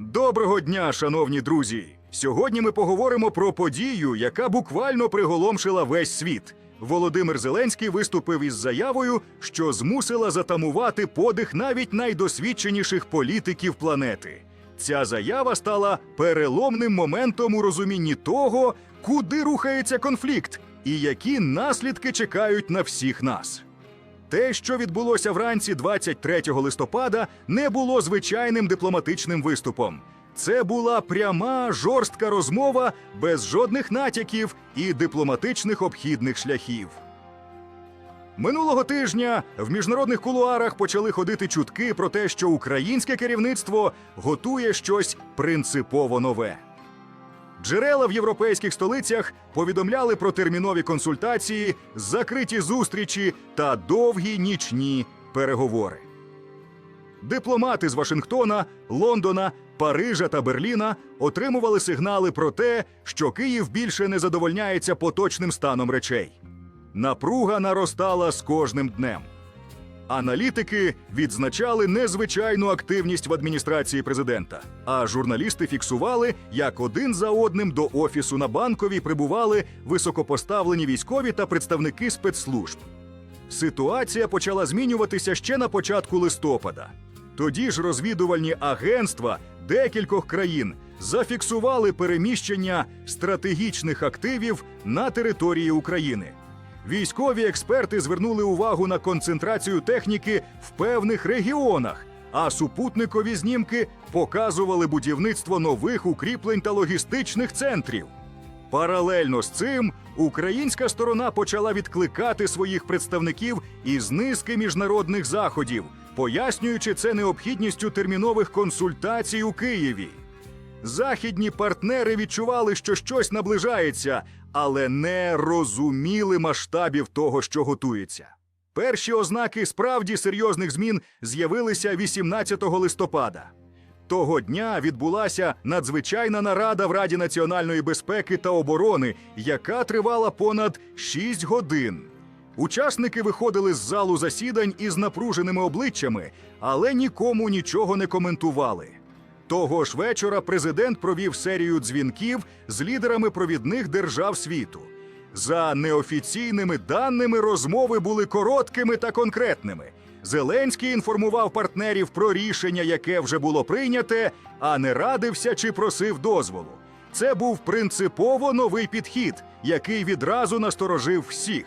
Доброго дня, шановні друзі! Сьогодні ми поговоримо про подію, яка буквально приголомшила весь світ. Володимир Зеленський виступив із заявою, що змусила затамувати подих навіть найдосвідченіших політиків планети. Ця заява стала переломним моментом у розумінні того, куди рухається конфлікт і які наслідки чекають на всіх нас. Те, що відбулося вранці 23 листопада, не було звичайним дипломатичним виступом. Це була пряма жорстка розмова без жодних натяків і дипломатичних обхідних шляхів. Минулого тижня в міжнародних кулуарах почали ходити чутки про те, що українське керівництво готує щось принципово нове. Джерела в європейських столицях повідомляли про термінові консультації, закриті зустрічі та довгі нічні переговори. Дипломати з Вашингтона, Лондона, Парижа та Берліна отримували сигнали про те, що Київ більше не задовольняється поточним станом речей. Напруга наростала з кожним днем. Аналітики відзначали незвичайну активність в адміністрації президента, а журналісти фіксували, як один за одним до офісу на банковій прибували високопоставлені військові та представники спецслужб. Ситуація почала змінюватися ще на початку листопада. Тоді ж розвідувальні агентства декількох країн зафіксували переміщення стратегічних активів на території України. Військові експерти звернули увагу на концентрацію техніки в певних регіонах, а супутникові знімки показували будівництво нових укріплень та логістичних центрів. Паралельно з цим українська сторона почала відкликати своїх представників із низки міжнародних заходів, пояснюючи це необхідністю термінових консультацій у Києві. Західні партнери відчували, що щось наближається, але не розуміли масштабів того, що готується. Перші ознаки справді серйозних змін з'явилися 18 листопада. Того дня відбулася надзвичайна нарада в Раді національної безпеки та оборони, яка тривала понад 6 годин. Учасники виходили з залу засідань із напруженими обличчями, але нікому нічого не коментували. Того ж вечора президент провів серію дзвінків з лідерами провідних держав світу. За неофіційними даними розмови були короткими та конкретними. Зеленський інформував партнерів про рішення, яке вже було прийняте, а не радився чи просив дозволу. Це був принципово новий підхід, який відразу насторожив всіх.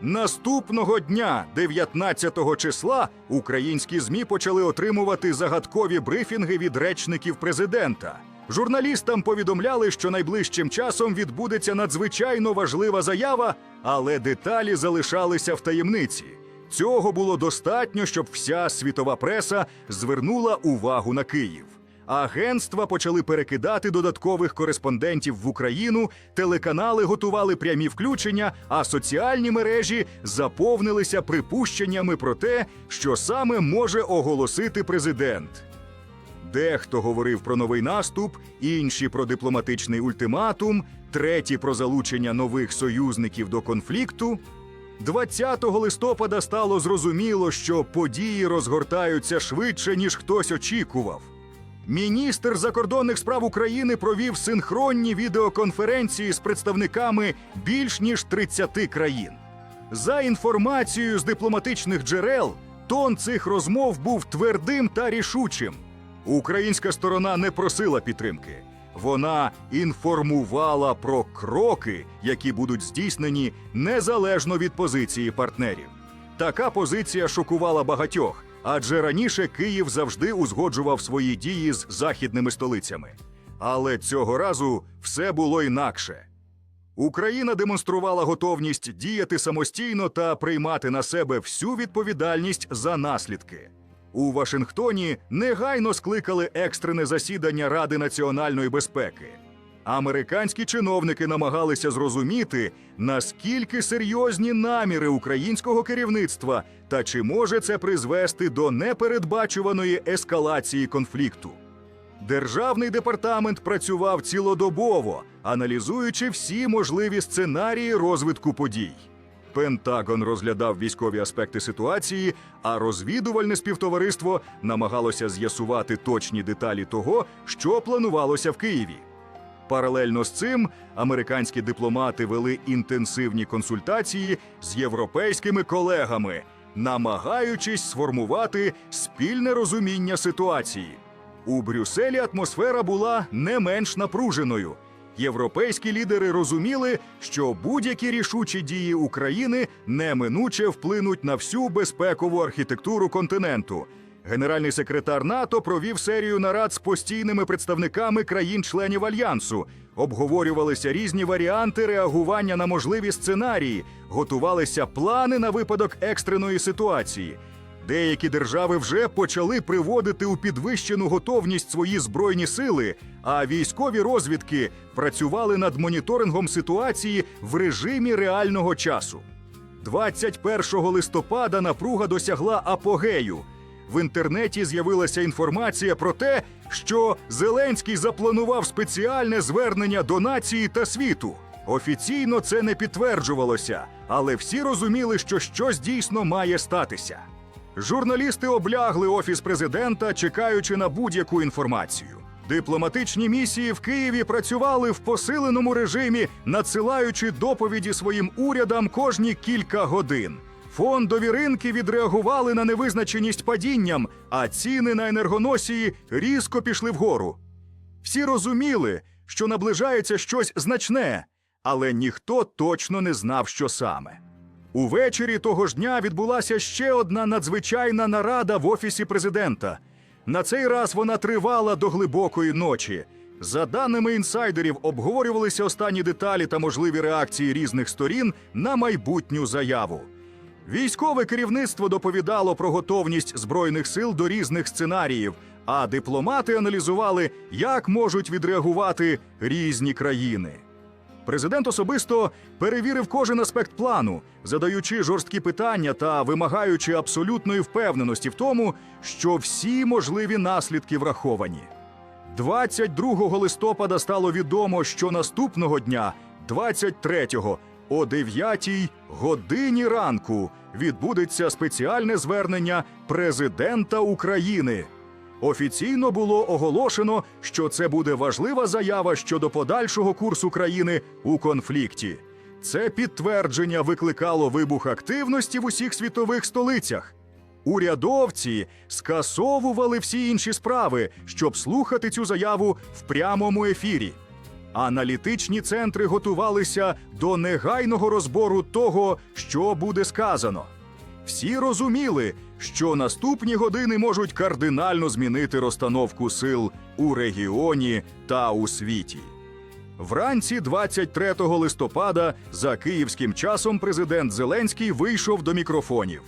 Наступного дня, 19 числа, українські змі почали отримувати загадкові брифінги від речників президента. Журналістам повідомляли, що найближчим часом відбудеться надзвичайно важлива заява, але деталі залишалися в таємниці. Цього було достатньо, щоб вся світова преса звернула увагу на Київ. Агентства почали перекидати додаткових кореспондентів в Україну, телеканали готували прямі включення, а соціальні мережі заповнилися припущеннями про те, що саме може оголосити президент. Дехто говорив про новий наступ, інші про дипломатичний ультиматум, треті про залучення нових союзників до конфлікту. 20 листопада стало зрозуміло, що події розгортаються швидше, ніж хтось очікував. Міністр закордонних справ України провів синхронні відеоконференції з представниками більш ніж 30 країн. За інформацією з дипломатичних джерел, тон цих розмов був твердим та рішучим. Українська сторона не просила підтримки. Вона інформувала про кроки, які будуть здійснені незалежно від позиції партнерів. Така позиція шокувала багатьох, адже раніше Київ завжди узгоджував свої дії з західними столицями. Але цього разу все було інакше. Україна демонструвала готовність діяти самостійно та приймати на себе всю відповідальність за наслідки. У Вашингтоні негайно скликали екстрене засідання Ради національної безпеки. Американські чиновники намагалися зрозуміти, наскільки серйозні наміри українського керівництва та чи може це призвести до непередбачуваної ескалації конфлікту. Державний департамент працював цілодобово, аналізуючи всі можливі сценарії розвитку подій. Пентагон розглядав військові аспекти ситуації, а розвідувальне співтовариство намагалося з'ясувати точні деталі того, що планувалося в Києві. Паралельно з цим американські дипломати вели інтенсивні консультації з європейськими колегами, намагаючись сформувати спільне розуміння ситуації. У Брюсселі атмосфера була не менш напруженою. Європейські лідери розуміли, що будь-які рішучі дії України неминуче вплинуть на всю безпекову архітектуру континенту. Генеральний секретар НАТО провів серію нарад з постійними представниками країн-членів альянсу. Обговорювалися різні варіанти реагування на можливі сценарії, готувалися плани на випадок екстреної ситуації. Деякі держави вже почали приводити у підвищену готовність свої збройні сили, а військові розвідки працювали над моніторингом ситуації в режимі реального часу. 21 листопада напруга досягла апогею. В інтернеті з'явилася інформація про те, що Зеленський запланував спеціальне звернення до нації та світу. Офіційно це не підтверджувалося, але всі розуміли, що щось дійсно має статися. Журналісти облягли офіс президента, чекаючи на будь-яку інформацію. Дипломатичні місії в Києві працювали в посиленому режимі, надсилаючи доповіді своїм урядам кожні кілька годин. Фондові ринки відреагували на невизначеність падінням, а ціни на енергоносії різко пішли вгору. Всі розуміли, що наближається щось значне, але ніхто точно не знав, що саме. Увечері того ж дня відбулася ще одна надзвичайна нарада в офісі президента. На цей раз вона тривала до глибокої ночі. За даними інсайдерів, обговорювалися останні деталі та можливі реакції різних сторін на майбутню заяву. Військове керівництво доповідало про готовність збройних сил до різних сценаріїв, а дипломати аналізували, як можуть відреагувати різні країни. Президент особисто перевірив кожен аспект плану, задаючи жорсткі питання та вимагаючи абсолютної впевненості в тому, що всі можливі наслідки враховані. 22 листопада стало відомо, що наступного дня, 23-го, о 9 годині ранку, відбудеться спеціальне звернення президента України. Офіційно було оголошено, що це буде важлива заява щодо подальшого курсу країни у конфлікті. Це підтвердження викликало вибух активності в усіх світових столицях. Урядовці скасовували всі інші справи, щоб слухати цю заяву в прямому ефірі. Аналітичні центри готувалися до негайного розбору того, що буде сказано. Всі розуміли, що наступні години можуть кардинально змінити розстановку сил у регіоні та у світі. Вранці 23 листопада за київським часом президент Зеленський вийшов до мікрофонів.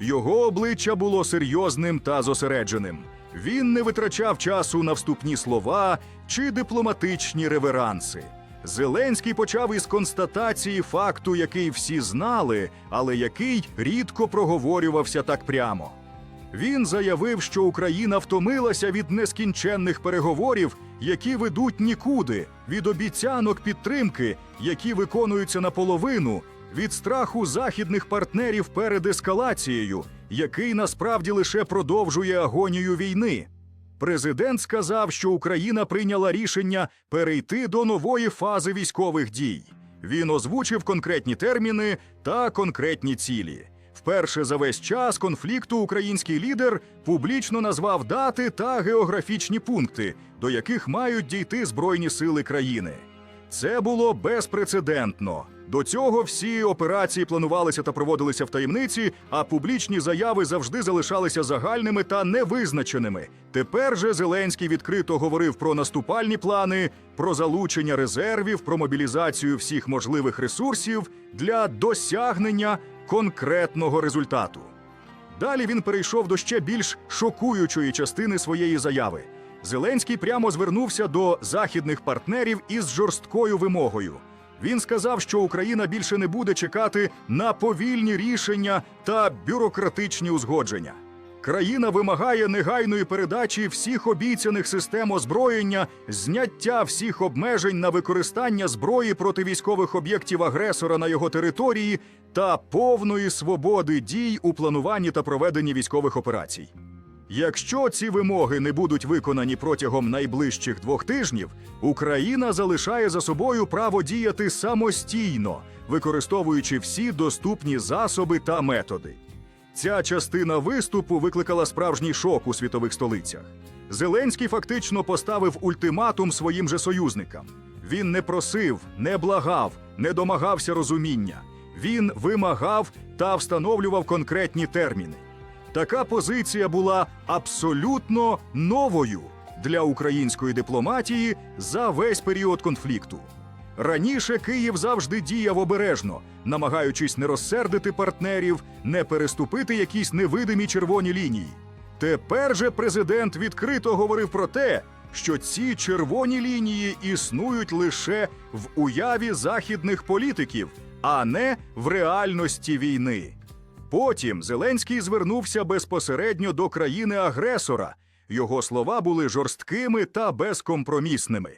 Його обличчя було серйозним та зосередженим. Він не витрачав часу на вступні слова чи дипломатичні реверанси. Зеленський почав із констатації факту, який всі знали, але який рідко проговорювався так прямо. Він заявив, що Україна втомилася від нескінченних переговорів, які ведуть нікуди, від обіцянок підтримки, які виконуються наполовину, від страху західних партнерів перед ескалацією, який насправді лише продовжує агонію війни. Президент сказав, що Україна прийняла рішення перейти до нової фази військових дій. Він озвучив конкретні терміни та конкретні цілі. Вперше за весь час конфлікту український лідер публічно назвав дати та географічні пункти, до яких мають дійти збройні сили країни. Це було безпрецедентно. До цього всі операції планувалися та проводилися в таємниці, а публічні заяви завжди залишалися загальними та невизначеними. Тепер же Зеленський відкрито говорив про наступальні плани, про залучення резервів, про мобілізацію всіх можливих ресурсів для досягнення конкретного результату. Далі він перейшов до ще більш шокуючої частини своєї заяви. Зеленський прямо звернувся до західних партнерів із жорсткою вимогою. Він сказав, що Україна більше не буде чекати на повільні рішення та бюрократичні узгодження. Країна вимагає негайної передачі всіх обіцяних систем озброєння, зняття всіх обмежень на використання зброї проти військових об'єктів агресора на його території та повної свободи дій у плануванні та проведенні військових операцій. Якщо ці вимоги не будуть виконані протягом найближчих двох тижнів, Україна залишає за собою право діяти самостійно, використовуючи всі доступні засоби та методи. Ця частина виступу викликала справжній шок у світових столицях. Зеленський фактично поставив ультиматум своїм же союзникам. Він не просив, не благав, не домагався розуміння. Він вимагав та встановлював конкретні терміни. Така позиція була абсолютно новою для української дипломатії за весь період конфлікту. Раніше Київ завжди діяв обережно, намагаючись не розсердити партнерів, не переступити якісь невидимі червоні лінії. Тепер же президент відкрито говорив про те, що ці червоні лінії існують лише в уяві західних політиків, а не в реальності війни. Потім Зеленський звернувся безпосередньо до країни-агресора. Його слова були жорсткими та безкомпромісними.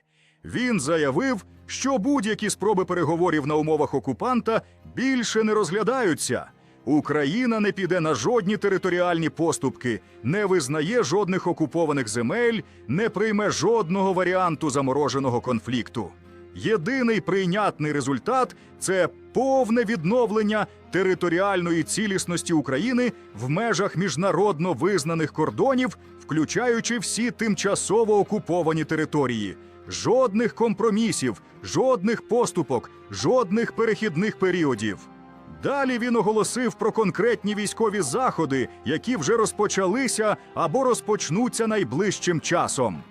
Він заявив, що будь-які спроби переговорів на умовах окупанта більше не розглядаються. Україна не піде на жодні територіальні поступки, не визнає жодних окупованих земель, не прийме жодного варіанту замороженого конфлікту. Єдиний прийнятний результат це повне відновлення територіальної цілісності України в межах міжнародно визнаних кордонів, включаючи всі тимчасово окуповані території. Жодних компромісів, жодних поступок, жодних перехідних періодів. Далі він оголосив про конкретні військові заходи, які вже розпочалися або розпочнуться найближчим часом.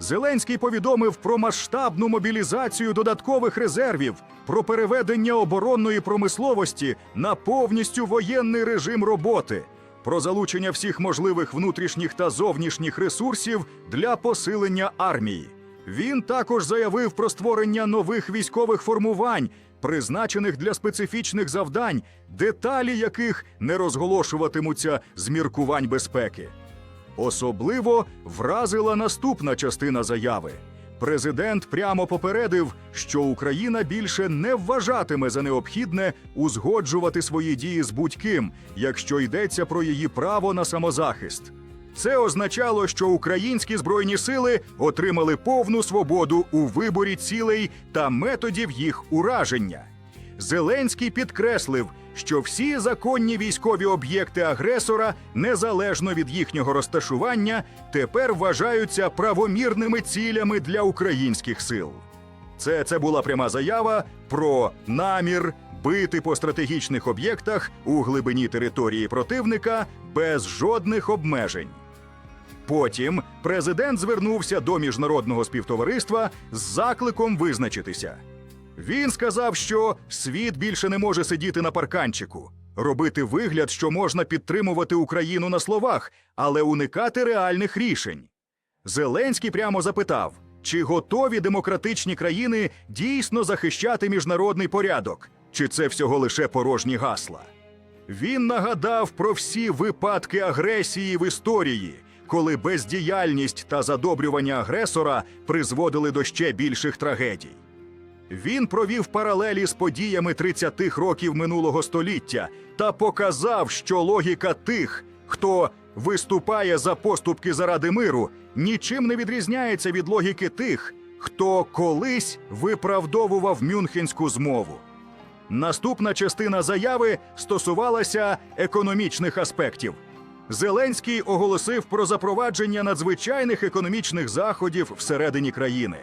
Зеленський повідомив про масштабну мобілізацію додаткових резервів, про переведення оборонної промисловості на повністю воєнний режим роботи, про залучення всіх можливих внутрішніх та зовнішніх ресурсів для посилення армії. Він також заявив про створення нових військових формувань, призначених для специфічних завдань, деталі яких не розголошуватимуться з міркувань безпеки. Особливо вразила наступна частина заяви. Президент прямо попередив, що Україна більше не вважатиме за необхідне узгоджувати свої дії з будь-ким, якщо йдеться про її право на самозахист. Це означало, що українські збройні сили отримали повну свободу у виборі цілей та методів їх ураження. Зеленський підкреслив, що всі законні військові об'єкти агресора, незалежно від їхнього розташування, тепер вважаються правомірними цілями для українських сил. Це, це була пряма заява про намір бити по стратегічних об'єктах у глибині території противника без жодних обмежень. Потім президент звернувся до міжнародного співтовариства з закликом визначитися. Він сказав, що світ більше не може сидіти на парканчику, робити вигляд, що можна підтримувати Україну на словах, але уникати реальних рішень. Зеленський прямо запитав, чи готові демократичні країни дійсно захищати міжнародний порядок, чи це всього лише порожні гасла. Він нагадав про всі випадки агресії в історії, коли бездіяльність та задобрювання агресора призводили до ще більших трагедій. Він провів паралелі з подіями 30-х років минулого століття та показав, що логіка тих, хто виступає за поступки заради миру, нічим не відрізняється від логіки тих, хто колись виправдовував Мюнхенську змову. Наступна частина заяви стосувалася економічних аспектів. Зеленський оголосив про запровадження надзвичайних економічних заходів всередині країни.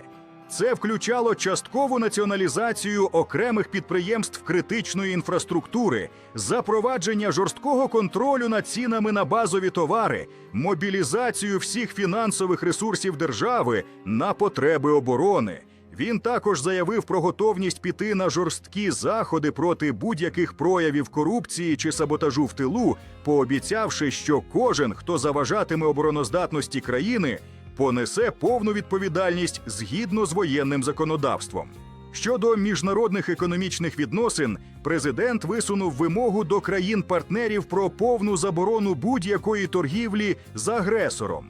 Це включало часткову націоналізацію окремих підприємств критичної інфраструктури, запровадження жорсткого контролю над цінами на базові товари, мобілізацію всіх фінансових ресурсів держави на потреби оборони. Він також заявив про готовність піти на жорсткі заходи проти будь-яких проявів корупції чи саботажу в тилу, пообіцявши, що кожен, хто заважатиме обороноздатності країни, понесе повну відповідальність згідно з воєнним законодавством. Щодо міжнародних економічних відносин, президент висунув вимогу до країн-партнерів про повну заборону будь-якої торгівлі з агресором.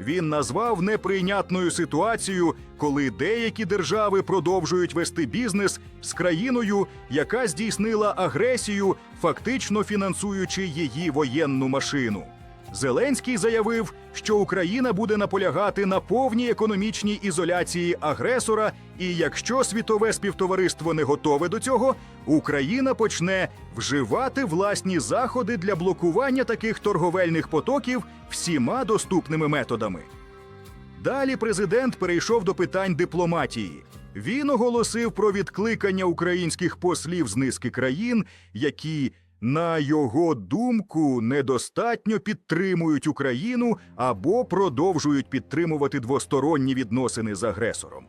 Він назвав неприйнятною ситуацію, коли деякі держави продовжують вести бізнес з країною, яка здійснила агресію, фактично фінансуючи її воєнну машину. Зеленський заявив, що Україна буде наполягати на повній економічній ізоляції агресора, і якщо світове співтовариство не готове до цього, Україна почне вживати власні заходи для блокування таких торговельних потоків всіма доступними методами. Далі президент перейшов до питань дипломатії. Він оголосив про відкликання українських послів з низки країн, які, на його думку, недостатньо підтримують Україну або продовжують підтримувати двосторонні відносини з агресором.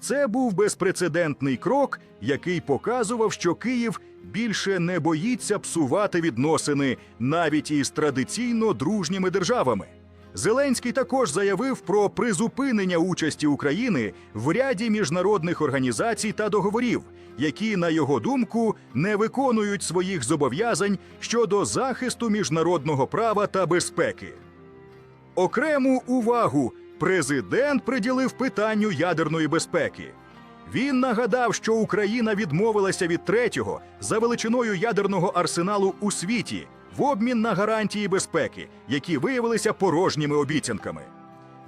Це був безпрецедентний крок, який показував, що Київ більше не боїться псувати відносини навіть із традиційно дружніми державами. Зеленський також заявив про призупинення участі України в ряді міжнародних організацій та договорів, які, на його думку, не виконують своїх зобов'язань щодо захисту міжнародного права та безпеки. Окрему увагу президент приділив питанню ядерної безпеки. Він нагадав, що Україна відмовилася від третього за величиною ядерного арсеналу у світі в обмін на гарантії безпеки, які виявилися порожніми обіцянками.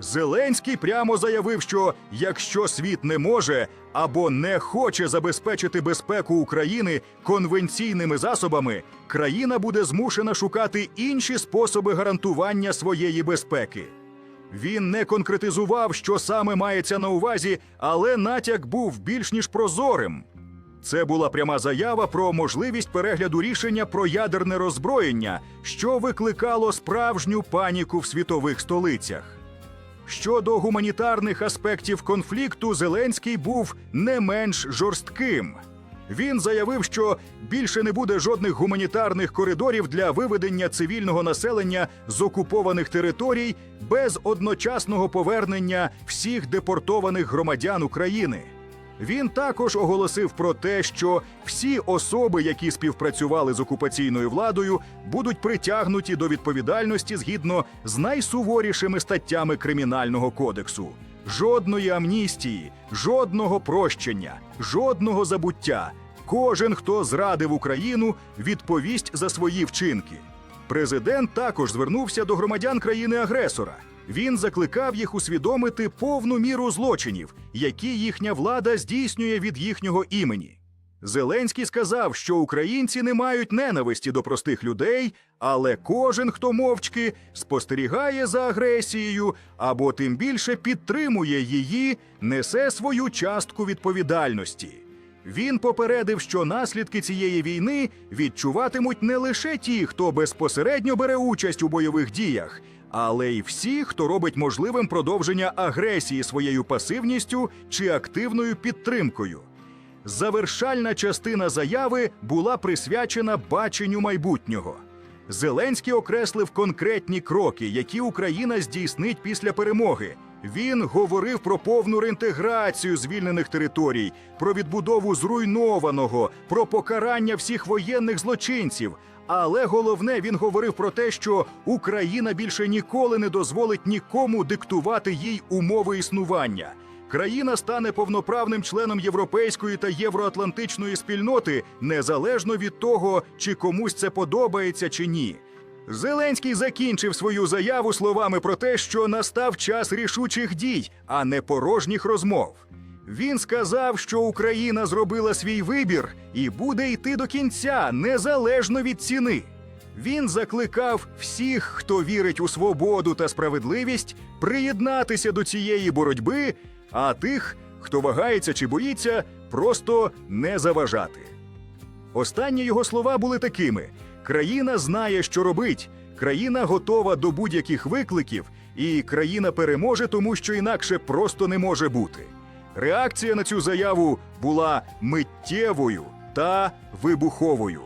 Зеленський прямо заявив, що якщо світ не може або не хоче забезпечити безпеку України конвенційними засобами, країна буде змушена шукати інші способи гарантування своєї безпеки. Він не конкретизував, що саме мається на увазі, але натяк був більш ніж прозорим. Це була пряма заява про можливість перегляду рішення про ядерне роззброєння, що викликало справжню паніку в світових столицях. Щодо гуманітарних аспектів конфлікту, Зеленський був не менш жорстким. Він заявив, що більше не буде жодних гуманітарних коридорів для виведення цивільного населення з окупованих територій без одночасного повернення всіх депортованих громадян України. Він також оголосив про те, що всі особи, які співпрацювали з окупаційною владою, будуть притягнуті до відповідальності згідно з найсуворішими статтями кримінального кодексу. Жодної амністії, жодного прощення, жодного забуття. Кожен, хто зрадив Україну, відповість за свої вчинки. Президент також звернувся до громадян країни-агресора. Він закликав їх усвідомити повну міру злочинів, які їхня влада здійснює від їхнього імені. Зеленський сказав, що українці не мають ненависті до простих людей, але кожен, хто мовчки спостерігає за агресією або тим більше підтримує її, несе свою частку відповідальності. Він попередив, що наслідки цієї війни відчуватимуть не лише ті, хто безпосередньо бере участь у бойових діях, але й всі, хто робить можливим продовження агресії своєю пасивністю чи активною підтримкою. Завершальна частина заяви була присвячена баченню майбутнього. Зеленський окреслив конкретні кроки, які Україна здійснить після перемоги. Він говорив про повну реінтеграцію звільнених територій, про відбудову зруйнованого, про покарання всіх воєнних злочинців. Але головне, він говорив про те, що Україна більше ніколи не дозволить нікому диктувати їй умови існування. Країна стане повноправним членом європейської та євроатлантичної спільноти незалежно від того, чи комусь це подобається чи ні. Зеленський закінчив свою заяву словами про те, що настав час рішучих дій, а не порожніх розмов. Він сказав, що Україна зробила свій вибір і буде йти до кінця незалежно від ціни. Він закликав всіх, хто вірить у свободу та справедливість, приєднатися до цієї боротьби, а тих, хто вагається чи боїться, просто не заважати. Останні його слова були такими: країна знає, що робить, країна готова до будь-яких викликів, і країна переможе, тому що інакше просто не може бути. Реакція на цю заяву була миттєвою та вибуховою.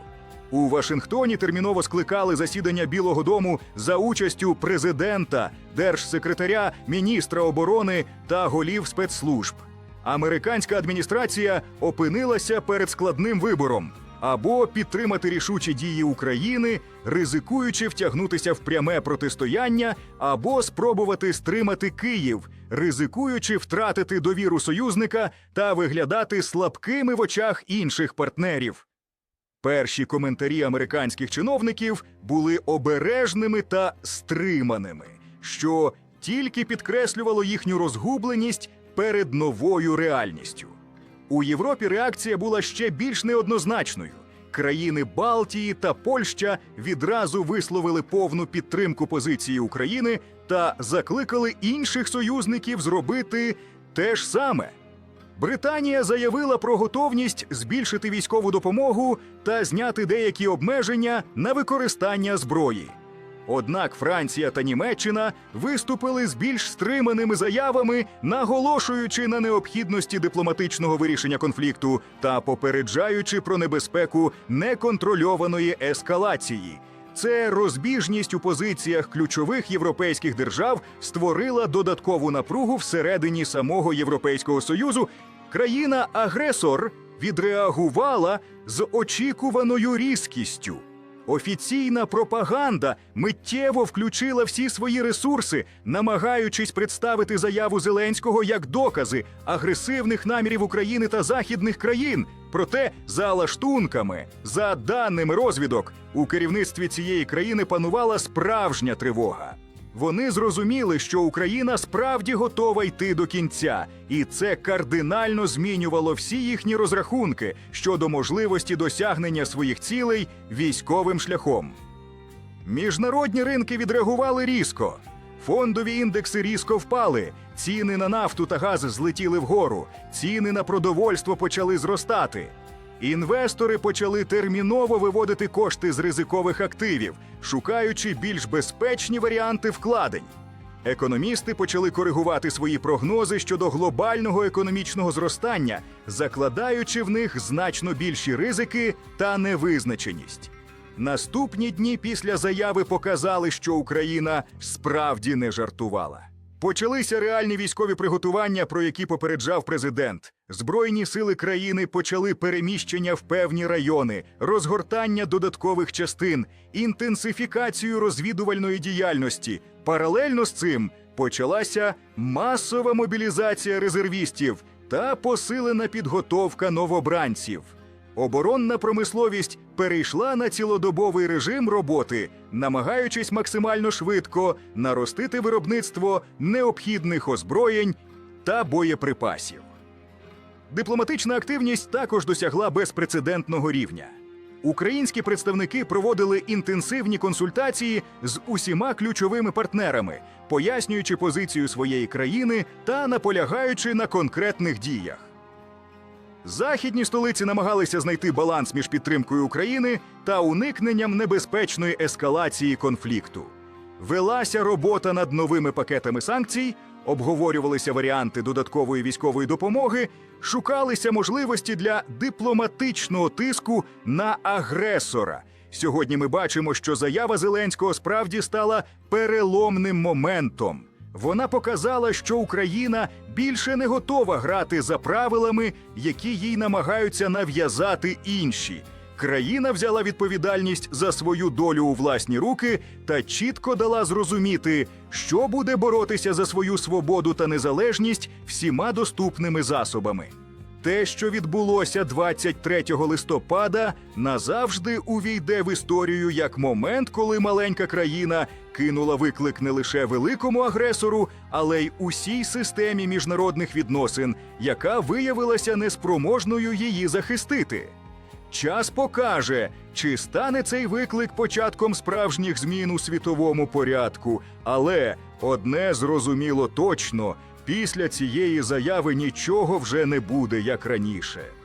У Вашингтоні терміново скликали засідання Білого Дому за участю президента, держсекретаря, міністра оборони та голів спецслужб. Американська адміністрація опинилася перед складним вибором або підтримати рішучі дії України, ризикуючи втягнутися в пряме протистояння, або спробувати стримати Київ, ризикуючи втратити довіру союзника та виглядати слабкими в очах інших партнерів. Перші коментарі американських чиновників були обережними та стриманими, що тільки підкреслювало їхню розгубленість перед новою реальністю. У Європі реакція була ще більш неоднозначною. Країни Балтії та Польща відразу висловили повну підтримку позиції України та закликали інших союзників зробити те ж саме. Британія заявила про готовність збільшити військову допомогу та зняти деякі обмеження на використання зброї. Однак Франція та Німеччина виступили з більш стриманими заявами, наголошуючи на необхідності дипломатичного вирішення конфлікту та попереджаючи про небезпеку неконтрольованої ескалації. Це розбіжність у позиціях ключових європейських держав створила додаткову напругу всередині самого Європейського союзу. Країна-агресор відреагувала з очікуваною різкістю. Офіційна пропаганда миттєво включила всі свої ресурси, намагаючись представити заяву Зеленського як докази агресивних намірів України та західних країн. Проте, за лаштунками, за даними розвідок, у керівництві цієї країни панувала справжня тривога. Вони зрозуміли, що Україна справді готова йти до кінця, і це кардинально змінювало всі їхні розрахунки щодо можливості досягнення своїх цілей військовим шляхом. Міжнародні ринки відреагували різко. Фондові індекси різко впали, ціни на нафту та газ злетіли вгору, ціни на продовольство почали зростати. Інвестори почали терміново виводити кошти з ризикових активів, шукаючи більш безпечні варіанти вкладень. Економісти почали коригувати свої прогнози щодо глобального економічного зростання, закладаючи в них значно більші ризики та невизначеність. Наступні дні після заяви показали, що Україна справді не жартувала. Почалися реальні військові приготування, про які попереджав президент. Збройні сили країни почали переміщення в певні райони, розгортання додаткових частин, інтенсифікацію розвідувальної діяльності. Паралельно з цим почалася масова мобілізація резервістів та посилена підготовка новобранців. Оборонна промисловість перейшла на цілодобовий режим роботи, намагаючись максимально швидко наростити виробництво необхідних озброєнь та боєприпасів. Дипломатична активність також досягла безпрецедентного рівня. Українські представники проводили інтенсивні консультації з усіма ключовими партнерами, пояснюючи позицію своєї країни та наполягаючи на конкретних діях. Західні столиці намагалися знайти баланс між підтримкою України та уникненням небезпечної ескалації конфлікту. Велася робота над новими пакетами санкцій, обговорювалися варіанти додаткової військової допомоги, шукалися можливості для дипломатичного тиску на агресора. Сьогодні ми бачимо, що заява Зеленського справді стала переломним моментом. Вона показала, що Україна більше не готова грати за правилами, які їй намагаються нав'язати інші. Країна взяла відповідальність за свою долю у власні руки та чітко дала зрозуміти, що буде боротися за свою свободу та незалежність всіма доступними засобами. Те, що відбулося 23 листопада, назавжди увійде в історію як момент, коли маленька країна кинула виклик не лише великому агресору, але й усій системі міжнародних відносин, яка виявилася неспроможною її захистити. Час покаже, чи стане цей виклик початком справжніх змін у світовому порядку. Але одне зрозуміло точно: після цієї заяви нічого вже не буде як раніше.